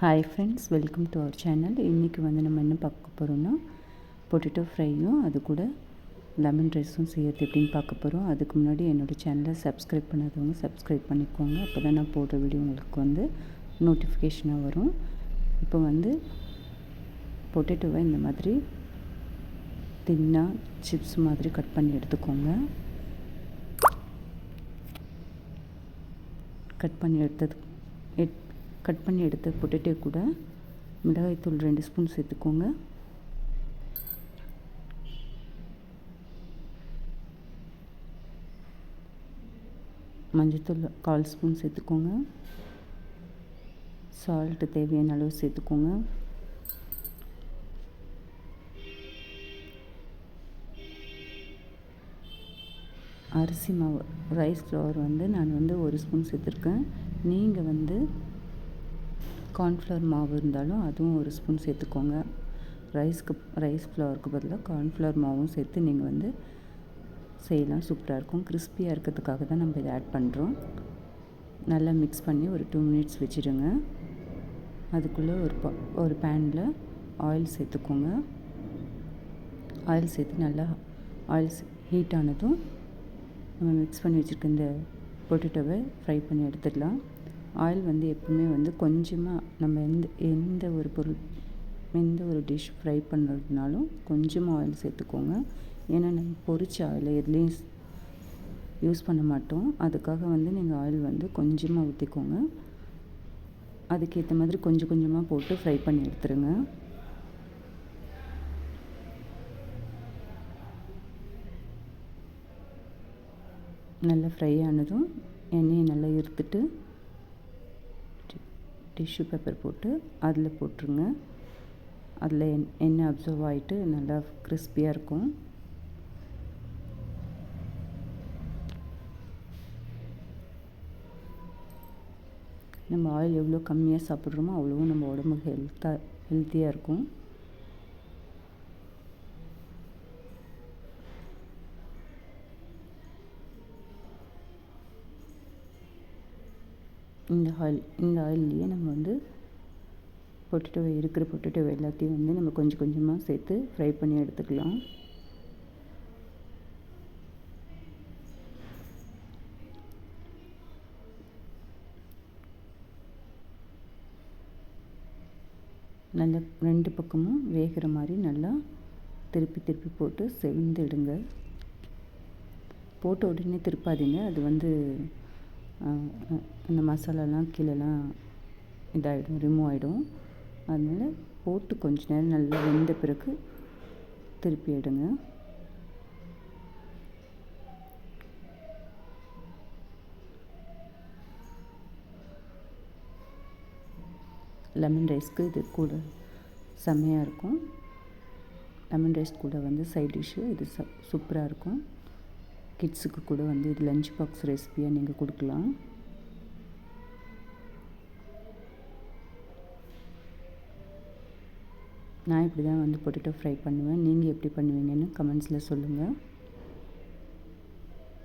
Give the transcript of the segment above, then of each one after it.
Hi friends welcome to our channel இன்றைக்கி வந்து நம்ம என்ன பார்க்க போகிறோம்னா பொட்டேட்டோ ஃப்ரையும் அது கூட லெமன் ரைஸும் செய்யறது எப்படின்னு பார்க்க போகிறோம் அதுக்கு முன்னாடி என்னோடய சேனலை சப்ஸ்கிரைப் பண்ணாதவங்க சப்ஸ்கிரைப் பண்ணிக்கோங்க. அப்போ தான் நான் போடுற வீடியோ உங்களுக்கு வந்து நோட்டிஃபிகேஷனாக வரும். இப்போ வந்து பொட்டேட்டோவை இந்த மாதிரி தின்னாக சிப்ஸ் மாதிரி கட் பண்ணி எடுத்துக்கோங்க. கட் பண்ணி எடுத்தது எட் கட் பண்ணி எடுத்த பொட்டேட்டோ கூட மிளகாய்த்தூள் ரெண்டு ஸ்பூன் சேர்த்துக்கோங்க. மஞ்சத்தூள் கால் ஸ்பூன் சேர்த்துக்கோங்க. சால்ட்டு தேவையான அளவு சேர்த்துக்கோங்க. அரிசி மாவு ரைஸ் ஃப்ளவர் வந்து நான் வந்து ஒரு ஸ்பூன் சேர்த்துருக்கேன். நீங்கள் வந்து கார்ன்ஃப்ளவர் மாவு இருந்தாலும் அதுவும் ஒரு ஸ்பூன் சேர்த்துக்கோங்க. ரைஸ்க்கு ரைஸ் ஃப்ளவருக்கு பதிலாக கார்ன்ஃப்ளவர் மாவும் சேர்த்து நீங்கள் வந்து செய்யலாம். சூப்பராக இருக்கும். கிறிஸ்பியாக இருக்கிறதுக்காக தான் நம்ம இதை ஆட் பண்ணுறோம் நல்லா மிக்ஸ் பண்ணி ஒரு டூ மினிட்ஸ் வச்சுடுங்க அதுக்குள்ளே ஒரு ப ஒரு பேனில் ஆயில் சேர்த்துக்கோங்க. ஆயில் சேர்த்து நல்லா ஆயில் ஹீட் ஆனதும் நம்ம மிக்ஸ் பண்ணி வச்சுருக்க இந்த பொட்டேட்டோவை ஃப்ரை பண்ணி எடுத்துடலாம் ஆயில் வந்து எப்பவுமே வந்து கொஞ்சமாக நம்ம எந்த எந்த ஒரு பொருள் எந்த ஒரு டிஷ் ஃப்ரை பண்ணுறதுனாலும் கொஞ்சமாக ஆயில் சேர்த்துக்கோங்க. ஏன்னா நம்ம பொரிச்ச ஆயில் எதுலேயும் யூஸ் பண்ண மாட்டோம். அதுக்காக வந்து நீங்கள் ஆயில் வந்து கொஞ்சமாக ஊற்றிக்கோங்க அதுக்கேற்ற மாதிரி கொஞ்சம் கொஞ்சமாக போட்டு ஃப்ரை பண்ணி எடுத்துருங்க. நல்லா ஃப்ரை ஆனதும் எண்ணெயை நல்லா இருத்துட்டு டிஷ்யூ பேப்பர் போட்டு அதில் போட்டுருங்க. அதில் எண் எண்ணெய் அப்சர்வ் ஆகிட்டு நல்லா கிறிஸ்பியாக இருக்கும். நம்ம ஆயில் எவ்வளோ கம்மியாக சாப்பிட்றோமோ அவ்வளோவும் நம்ம உடம்புக்கு ஹெல்த்தாக ஹெல்த்தியாக இருக்கும். இந்த ஆயில் இந்த ஆயில்லையே நம்ம வந்து பொட்டேட்டோ இருக்கிற பொட்டேட்டோ எல்லாத்தையும் வந்து நம்ம கொஞ்சம் கொஞ்சமாக சேர்த்து ஃப்ரை பண்ணி எடுத்துக்கலாம். நல்லா ரெண்டு பக்கமும் வேகிற மாதிரி நல்லா திருப்பி திருப்பி போட்டு செவந்துடுங்க போட்ட உடனே திருப்பாதீங்க. அது வந்து அந்த மசாலாலாம் கீழேலாம் இதாகிடும் ரிமூவ் ஆகிடும் அதனால் போட்டு கொஞ்ச நேரம் நல்லா வெந்த பிறகு திருப்பி எடுங்க. லெமன் ரைஸ்க்கு இது கூட செம்மையாக இருக்கும். லெமன் ரைஸ் கூட வந்து சைட் டிஷ்ஷு இது ச சூப்பராக இருக்கும். கிட்ஸுக்கு கூட வந்து இது லஞ்ச் பாக்ஸ் ரெசிபியாக நீங்கள் கொடுக்கலாம். நான் இப்படி தான் வந்து பொட்டேட்டோ ஃப்ரை பண்ணுவேன். நீங்கள் எப்படி பண்ணுவீங்கன்னு கமெண்ட்ஸில் சொல்லுங்கள்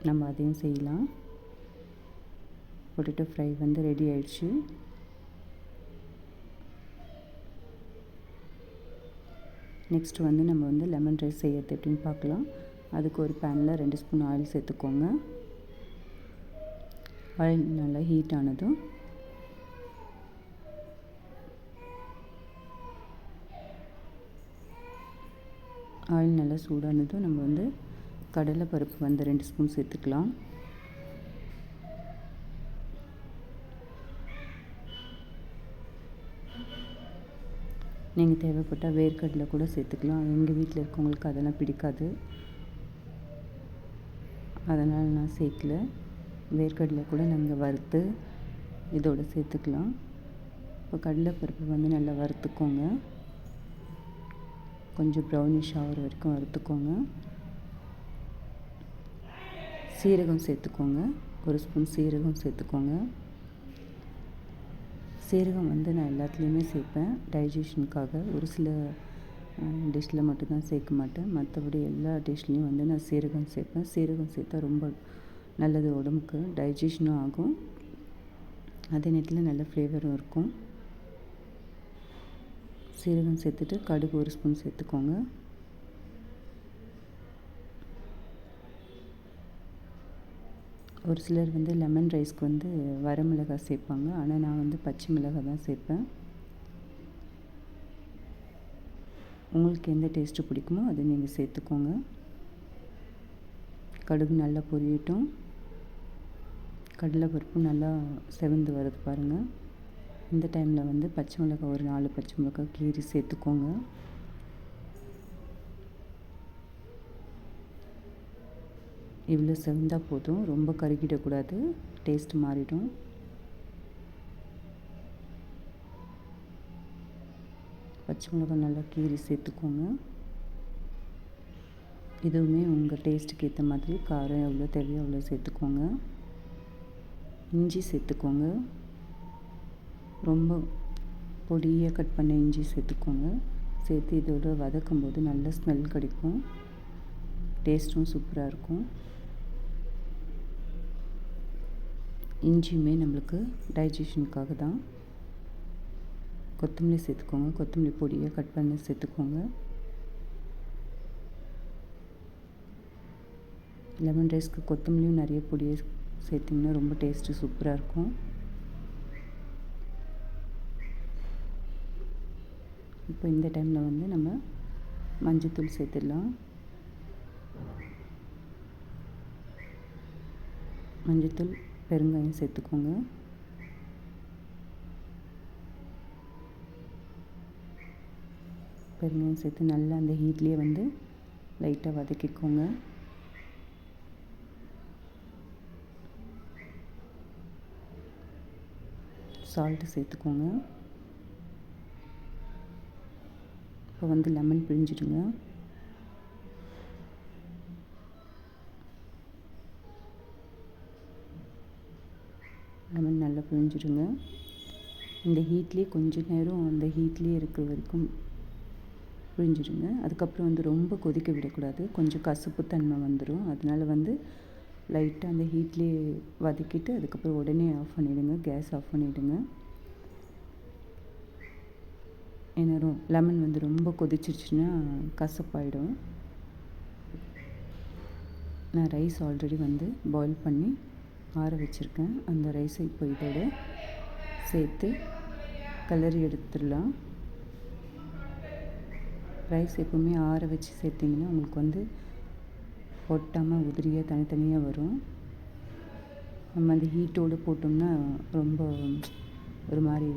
நம்ம அதையும் செய்யலாம். பொட்டேட்டோ ஃப்ரை வந்து ரெடி ஆயிடுச்சு. நெக்ஸ்ட் வந்து நம்ம வந்து லெமன் ரைஸ் செய்யறது எப்படின்னு பார்க்கலாம். அதுக்கு ஒரு பேனில் ரெண்டு ஸ்பூன் ஆயில் சேர்த்துக்கோங்க. ஆயில் நல்லா ஹீட் ஆனதும் ஆயில் நல்லா சூடானதும் நம்ம வந்து கடலை பருப்பு வந்து ரெண்டு ஸ்பூன் சேர்த்துக்கலாம். நீங்கள் தேவைப்பட்டால் வேர்க்கடலை கூட சேர்த்துக்கலாம். எங்கள் வீட்டில் இருக்கவங்களுக்கு அதெல்லாம் பிடிக்காது. அதனால் நான் சேர்க்கல. வேர்க்கடலை கூட நாங்கள் வறுத்து இதோடு சேர்த்துக்கலாம். இப்போ கடலைப்பருப்பு வந்து நல்லா வறுத்துக்கோங்க. கொஞ்சம் ப்ரௌனிஷ் ஆகிற வரைக்கும் வறுத்துக்கோங்க. சீரகம் சேர்த்துக்கோங்க. ஒரு ஸ்பூன் சீரகம் சேர்த்துக்கோங்க. சீரகம் வந்து நான் எல்லாத்துலேயுமே சேர்ப்பேன். டைஜஷனுக்காக ஒரு சில டிஷ்ஷில் மட்டும்தான் சேர்க்க மாட்டேன். மற்றபடி எல்லா டிஷ்லேயும் வந்து நான் சீரகம் சேர்ப்பேன். சீரகம் சேர்த்தா ரொம்ப நல்லது உடம்புக்கு. டைஜஷனும் ஆகும். அதே நேரத்தில் நல்ல ஃப்ளேவரும் இருக்கும். சீரகம் சேர்த்துட்டு கடுகு ஒரு ஸ்பூன் சேர்த்துக்கோங்க. ஒரு சிலர் வந்து லெமன் ரைஸ்க்கு வந்து வரமிளகாய் சேர்ப்பாங்க. ஆனால் நான் வந்து பச்சை மிளகாய் தான் சேர்ப்பேன். உங்களுக்கு எந்த டேஸ்ட்டு பிடிக்குமோ அதை நீங்கள் சேர்த்துக்கோங்க. கடுகு நல்லா பொரியட்டும். கடலைப்பருப்பு நல்லா செவந்து வருது பாருங்கள் இந்த டைமில் வந்து பச்சை மிளகாய் ஒரு நாலு பச்சை மிளகாய் கீரி சேர்த்துக்கோங்க. இவ்வளோ செவந்தால் போதும். ரொம்ப கருகிடக்கூடாது. டேஸ்ட் மாறிடும். பச்சை மிளகாய் நல்லா கீறி சேர்த்துக்கோங்க. இதுவுமே உங்கள் டேஸ்ட்டுக்கு ஏற்ற மாதிரி காரம் எவ்வளோ தேவையோ அவ்வளோ சேர்த்துக்கோங்க. இஞ்சி சேர்த்துக்கோங்க. ரொம்ப பொடியாக கட் பண்ண இஞ்சி சேர்த்துக்கோங்க. சேர்த்து இதோட வதக்கும் போது நல்ல ஸ்மெல் கிடைக்கும். டேஸ்ட்டும் சூப்பராக இருக்கும். இஞ்சியுமே நம்மளுக்கு டைஜஷனுக்காக தான் கொத்தமல்லி சேர்த்துக்கோங்க. கொத்தமல்லி பொடியை கட் பண்ணி சேர்த்துக்கோங்க. லெமன் ரைஸ்க்கு கொத்தமல்லியும் நிறைய பொடியை சேர்த்திங்கன்னா ரொம்ப டேஸ்ட்டு சூப்பராக இருக்கும். இப்போ இந்த டைமில் வந்து நம்ம மஞ்சத்தூள் சேர்த்துடலாம். மஞ்சத்தூள் பெருங்காயம் சேர்த்துக்கோங்க. பெருங்காயம் சேர்த்து நல்லா அந்த ஹீட்லேயே வந்து லைட்டாக வதக்கிக்கோங்க. சால்ட்டு சேர்த்துக்கோங்க. இப்போ வந்து லெமன் பிழிஞ்சிடுங்க. லெமன் நல்லா பிழிஞ்சிடுங்க. இந்த ஹீட்லேயே கொஞ்ச நேரம் அந்த ஹீட்லேயே இருக்கிற வரைக்கும் புழிஞ்சிடுங்க அதுக்கப்புறம் வந்து ரொம்ப கொதிக்க விடக்கூடாது. கொஞ்சம் கசப்பு தன்மை வந்துடும் அதனால் வந்து லைட்டாக அந்த ஹீட்லேயே வதக்கிட்டு அதுக்கப்புறம் உடனே ஆஃப் பண்ணிவிடுங்க கேஸ் ஆஃப் பண்ணிவிடுங்க ஏன்னா லெமன் வந்து ரொம்ப கொதிச்சிருச்சுன்னா கசப்பாயிடும். நான் ரைஸ் ஆல்ரெடி வந்து பாயில் பண்ணி ஆற வச்சுருக்கேன். அந்த ரைஸை இப்போ இதோட சேர்த்து கலரி எடுத்துடலாம். ரைஸ் எப்போவுமே ஆற வச்சு சேர்த்திங்கன்னா உங்களுக்கு வந்து ஒட்டாமல் உதிரியாக தனித்தனியாக வரும். நம்ம அந்த ஹீட்டோடு போட்டோம்னா ரொம்ப ஒரு மாதிரி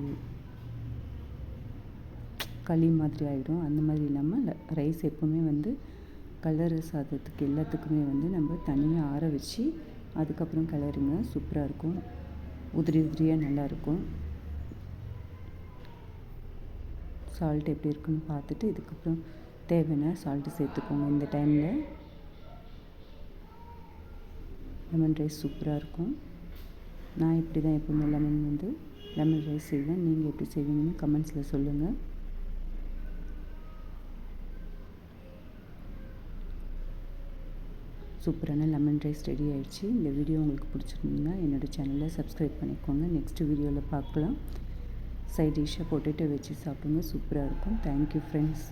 களி மாதிரி ஆகிடும் அந்த மாதிரி இல்லாமல் ரைஸ் எப்போவுமே வந்து கலர் சாதத்துக்கு எல்லாத்துக்குமே வந்து நம்ம தனியாக ஆற வச்சு அதுக்கப்புறம் கிளறுங்க. சூப்பராக இருக்கும். உதிரி உதிரியாக நல்லாயிருக்கும் சால்ட் எப்படி இருக்குன்னு பார்த்துட்டு இதுக்கப்புறம் தேவையான சால்ட்டு சேர்த்துக்கோங்க. இந்த டைமில் லெமன் ரைஸ் சூப்பராக இருக்கும். நான் இப்படி தான் எப்போவுமே லெமன் வந்து லெமன் ரைஸ் செய்வேன். நீங்கள் எப்படி செய்வீங்கன்னு கமெண்ட்ஸில் சொல்லுங்கள் சூப்பரான லெமன் ரைஸ் ரெடி ஆகிடுச்சு இந்த வீடியோ உங்களுக்கு பிடிச்சிருந்தீங்கன்னா என்னோடய சேனலை சப்ஸ்கிரைப் பண்ணிக்கோங்க. நெக்ஸ்ட் வீடியோவில் பார்க்கலாம். சைட் டிஷ்ஷாக பொட்டேட்டோ வச்சு சாப்பிடுங்க. சூப்பராக இருக்கும். Thank you friends